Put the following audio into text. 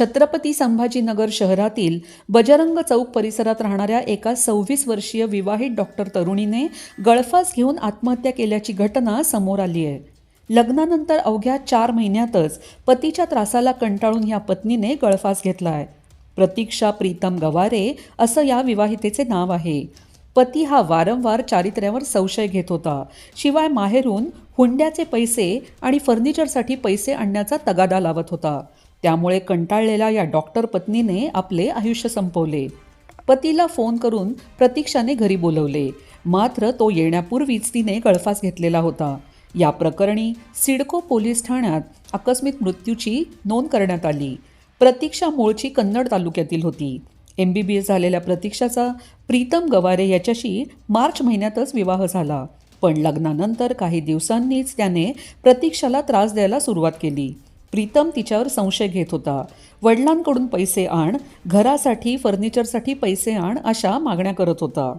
छत्रपती संभाजीनगर शहरातील बजरंग चौक परिसरात राहणाऱ्या एका सव्वीस वर्षीय विवाहित डॉक्टर तरुणीने गळफास घेऊन आत्महत्या केल्याची घटना समोर आली आहे. लग्नानंतर अवघ्या चार महिन्यातच पतीच्या त्रासाला कंटाळून या पत्नीने गळफास घेतला आहे. प्रतीक्षा प्रीतम गवारे असं या विवाहितेचे नाव आहे. पती हा वारंवार चारित्र्यावर संशय घेत होता. शिवाय माहेरून हुंड्याचे पैसे आणि फर्निचरसाठी पैसे आणण्याचा तगादा लावत होता. त्यामुळे कंटाळलेल्या या डॉक्टर पत्नीने आपले आयुष्य संपवले. पतीला फोन करून प्रतीक्षाने घरी बोलवले. मात्र तो येण्यापूर्वीच तिने गळफास घेतलेला होता. या प्रकरणी सिडको पोलीस ठाण्यात आकस्मिक मृत्यूची नोंद करण्यात आली. प्रतीक्षा मूळची कन्नड तालुक्यातील होती. एम बी बी एस झालेल्या प्रतीक्षाचा प्रीतम गवारे याच्याशी मार्च महिन्यातच विवाह झाला. पण लग्नानंतर काही दिवसांनीच त्याने प्रतीक्षाला त्रास द्यायला सुरुवात केली. प्रीतम तिच्यावर संशय घेत होता. वडिलांकडून पैसे आण घरासाठी फर्निचरसाठी पैसे आण अशा मागण्या करत होता.